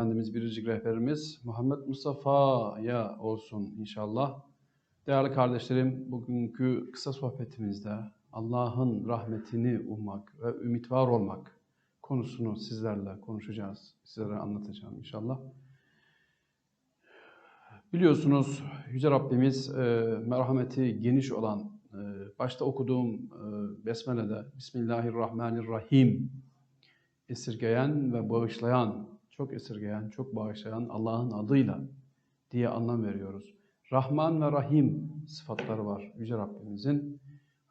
Efendimiz biricik rehberimiz Muhammed Mustafa'ya olsun inşallah. Değerli kardeşlerim, bugünkü kısa sohbetimizde Allah'ın rahmetini ummak ve ümit var olmak konusunu sizlerle konuşacağız, sizlere anlatacağım inşallah. Biliyorsunuz Yüce Rabbimiz e, merhameti geniş olan, e, başta okuduğum e, Besmele'de Bismillahirrahmanirrahim esirgeyen ve bağışlayan, çok esirgeyen, çok bağışlayan Allah'ın adıyla diye anlam veriyoruz. Rahman ve Rahim sıfatları var Yüce Rabbimizin.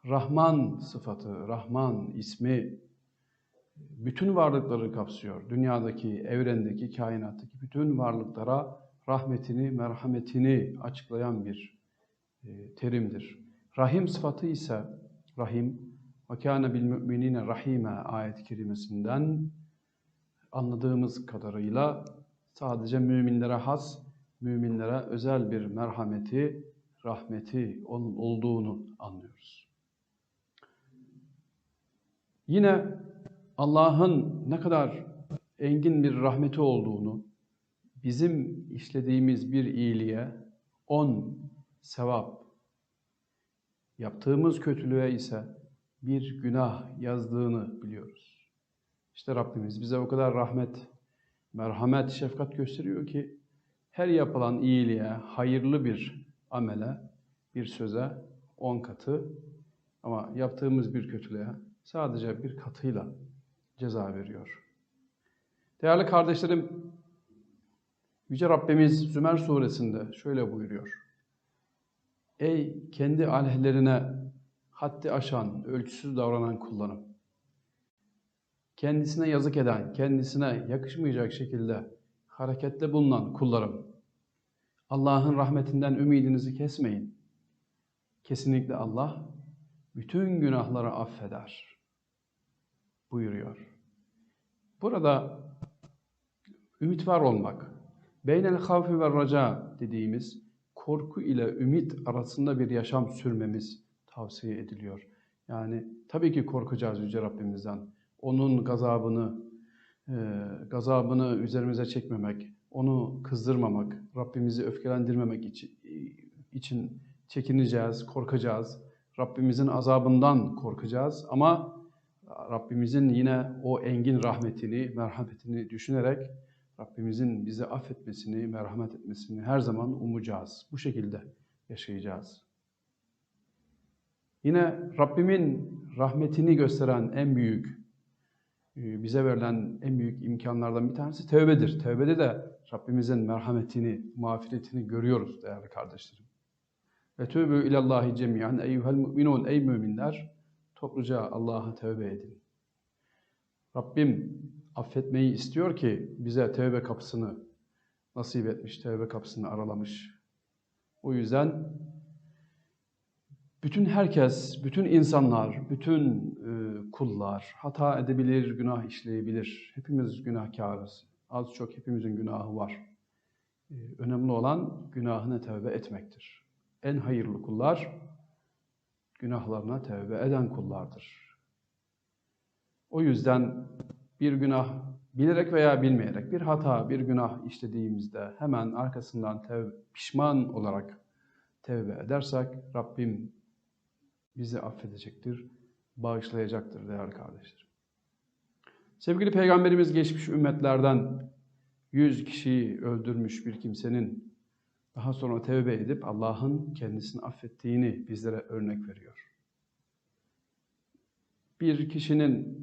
Rahman sıfatı, Rahman ismi bütün varlıkları kapsıyor. Dünyadaki, evrendeki, kainattaki bütün varlıklara rahmetini, merhametini açıklayan bir e, terimdir. Rahim sıfatı ise Rahim bil müminine rahime ayet-i kerimesinden anladığımız kadarıyla sadece müminlere has, müminlere özel bir merhameti, rahmeti olduğunu anlıyoruz. Yine Allah'ın ne kadar engin bir rahmeti olduğunu, bizim işlediğimiz bir iyiliğe on sevap, yaptığımız kötülüğe ise bir günah yazdığını biliyoruz. İşte Rabbimiz bize o kadar rahmet, merhamet, şefkat gösteriyor ki her yapılan iyiliğe, hayırlı bir amele, bir söze on katı ama yaptığımız bir kötülüğe sadece bir katıyla ceza veriyor. Değerli kardeşlerim, Yüce Rabbimiz Zümer suresinde şöyle buyuruyor. Ey kendi aleyhlerine haddi aşan, ölçüsüz davranan kullarım. Kendisine yazık eden, kendisine yakışmayacak şekilde harekette bulunan kullarım. Allah'ın rahmetinden ümidinizi kesmeyin. Kesinlikle Allah bütün günahları affeder buyuruyor. Burada ümit var olmak, beynel havfi ve raca dediğimiz korku ile ümit arasında bir yaşam sürmemiz tavsiye ediliyor. Yani tabii ki korkacağız Yüce Rabbimizden. Onun gazabını, e, gazabını üzerimize çekmemek, onu kızdırmamak, Rabbimizi öfkelendirmemek için, için çekineceğiz, korkacağız. Rabbimizin azabından korkacağız ama Rabbimizin yine o engin rahmetini, merhametini düşünerek Rabbimizin bizi affetmesini, merhamet etmesini her zaman umacağız. Bu şekilde yaşayacağız. Yine Rabbimin rahmetini gösteren en büyük, bize verilen en büyük imkanlardan bir tanesi tevbedir. Tevbede de Rabbimizin merhametini, mağfiretini görüyoruz değerli kardeşlerim. Ve tövbü ilallahi cemiyen eyyuhel müminun ey müminler topluca Allah'a tövbe edin. Rabbim affetmeyi istiyor ki bize tövbe kapısını nasip etmiş, tövbe kapısını aralamış. O yüzden bütün herkes, bütün insanlar, bütün e, kullar hata edebilir, günah işleyebilir. Hepimiz günahkarız. Az çok hepimizin günahı var. E, önemli olan günahına tövbe etmektir. En hayırlı kullar günahlarına tövbe eden kullardır. O yüzden bir günah bilerek veya bilmeyerek bir hata, bir günah işlediğimizde hemen arkasından tev pişman olarak tevbe edersek Rabbim bizi affedecektir, bağışlayacaktır değerli kardeşlerim. Sevgili Peygamberimiz geçmiş ümmetlerden yüz kişiyi öldürmüş bir kimsenin daha sonra tevbe edip Allah'ın kendisini affettiğini bizlere örnek veriyor. Bir kişinin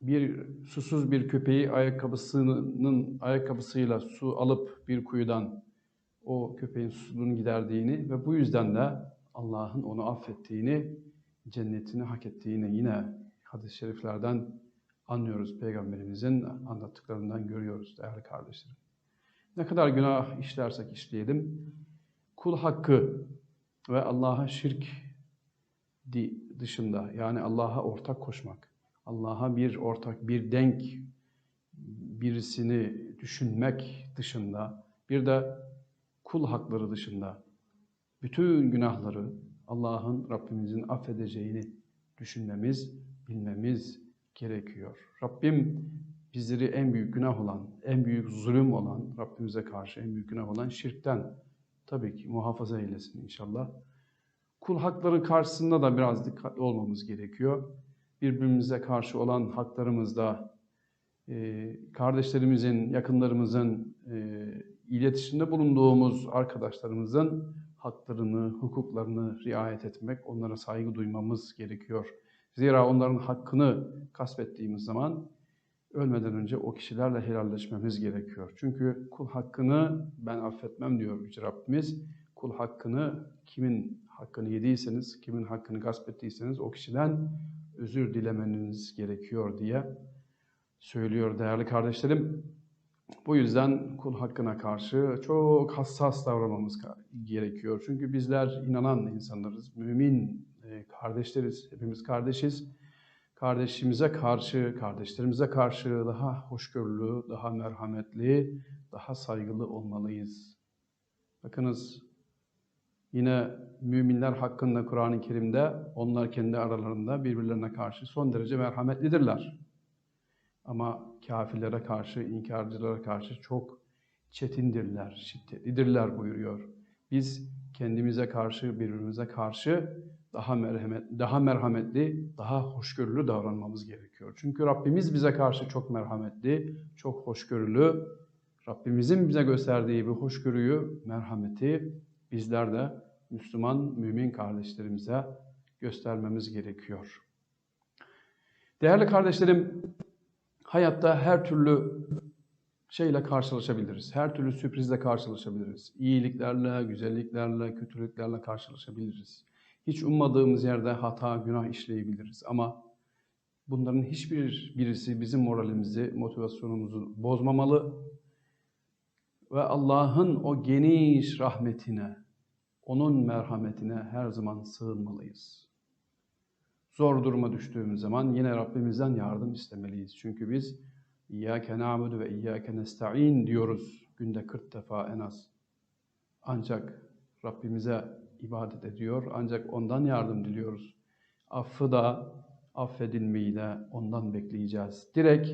bir susuz bir köpeği ayakkabısının ayakkabısıyla su alıp bir kuyudan o köpeğin susuzluğunu giderdiğini ve bu yüzden de Allah'ın onu affettiğini, cennetini hak ettiğini yine hadis-i şeriflerden anlıyoruz. Peygamberimizin anlattıklarından görüyoruz değerli kardeşlerim. Ne kadar günah işlersek işleyelim, kul hakkı ve Allah'a şirk dışında yani Allah'a ortak koşmak, Allah'a bir ortak, bir denk birisini düşünmek dışında, bir de kul hakları dışında bütün günahları Allah'ın Rabbimizin affedeceğini düşünmemiz, bilmemiz gerekiyor. Rabbim bizleri en büyük günah olan, en büyük zulüm olan, Rabbimize karşı en büyük günah olan şirkten tabii ki muhafaza eylesin inşallah. Kul hakları karşısında da biraz dikkatli olmamız gerekiyor. Birbirimize karşı olan haklarımızda e, kardeşlerimizin, yakınlarımızın, e, iletişimde bulunduğumuz arkadaşlarımızın haklarını, hukuklarını riayet etmek, onlara saygı duymamız gerekiyor. Zira onların hakkını kasbettiğimiz zaman ölmeden önce o kişilerle helalleşmemiz gerekiyor. Çünkü kul hakkını ben affetmem diyor Yüce Rabbimiz. Kul hakkını kimin hakkını yediyseniz, kimin hakkını gasp ettiyseniz o kişiden özür dilemeniz gerekiyor diye söylüyor değerli kardeşlerim. Bu yüzden kul hakkına karşı çok hassas davranmamız gerekiyor. Çünkü bizler inanan insanlarız, mümin e, kardeşleriz, hepimiz kardeşiz. Kardeşimize karşı, kardeşlerimize karşı daha hoşgörülü, daha merhametli, daha saygılı olmalıyız. Bakınız yine müminler hakkında Kur'an-ı Kerim'de onlar kendi aralarında birbirlerine karşı son derece merhametlidirler. Ama kafirlere karşı, inkarcılara karşı çok çetindirler, şiddetlidirler buyuruyor. Biz kendimize karşı, birbirimize karşı daha merhamet, daha merhametli, daha hoşgörülü davranmamız gerekiyor. Çünkü Rabbimiz bize karşı çok merhametli, çok hoşgörülü. Rabbimizin bize gösterdiği bu hoşgörüyü, merhameti bizler de Müslüman, mümin kardeşlerimize göstermemiz gerekiyor. Değerli kardeşlerim, hayatta her türlü şeyle karşılaşabiliriz. Her türlü sürprizle karşılaşabiliriz. İyiliklerle, güzelliklerle, kötülüklerle karşılaşabiliriz. Hiç ummadığımız yerde hata, günah işleyebiliriz. Ama bunların hiçbir birisi bizim moralimizi, motivasyonumuzu bozmamalı. Ve Allah'ın o geniş rahmetine, onun merhametine her zaman sığınmalıyız. Zor duruma düştüğümüz zaman yine Rabbimizden yardım istemeliyiz. Çünkü biz İyyâke na'budu ve iyyâke nesta'in diyoruz günde 40 defa en az. Ancak Rabbimize ibadet ediyor ancak ondan yardım diliyoruz. Affı da affedilmeyi de ondan bekleyeceğiz. Direkt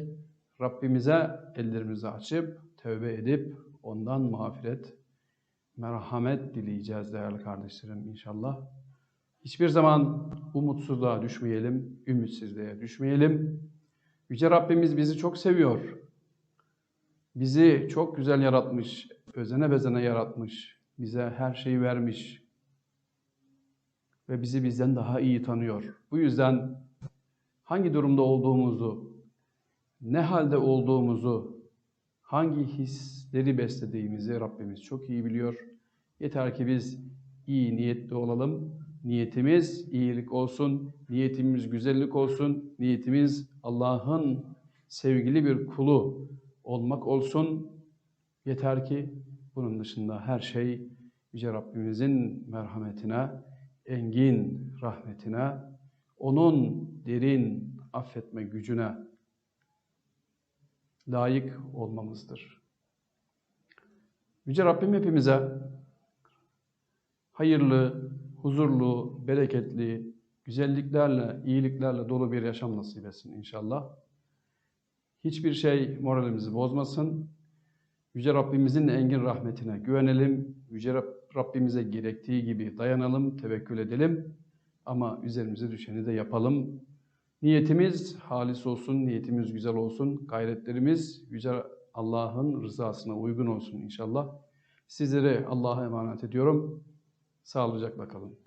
Rabbimize ellerimizi açıp tövbe edip ondan mağfiret, merhamet dileyeceğiz değerli kardeşlerim inşallah. Hiçbir zaman umutsuzluğa düşmeyelim, ümitsizliğe düşmeyelim. Yüce Rabbimiz bizi çok seviyor. Bizi çok güzel yaratmış, özene bezene yaratmış. Bize her şeyi vermiş. Ve bizi bizden daha iyi tanıyor. Bu yüzden hangi durumda olduğumuzu, ne halde olduğumuzu, hangi hisleri beslediğimizi Rabbimiz çok iyi biliyor. Yeter ki biz iyi niyetli olalım, niyetimiz iyilik olsun, niyetimiz güzellik olsun, niyetimiz Allah'ın sevgili bir kulu olmak olsun. Yeter ki bunun dışında her şey Yüce Rabbimizin merhametine, engin rahmetine, onun derin affetme gücüne layık olmamızdır. Yüce Rabbim hepimize hayırlı, huzurlu, bereketli, güzelliklerle, iyiliklerle dolu bir yaşam nasip etsin inşallah. Hiçbir şey moralimizi bozmasın. Yüce Rabbimizin engin rahmetine güvenelim. Yüce Rabbimize gerektiği gibi dayanalım, tevekkül edelim. Ama üzerimize düşeni de yapalım. Niyetimiz halis olsun, niyetimiz güzel olsun. Gayretlerimiz Yüce Allah'ın rızasına uygun olsun inşallah. Sizleri Allah'a emanet ediyorum. Sağlıcakla kalın.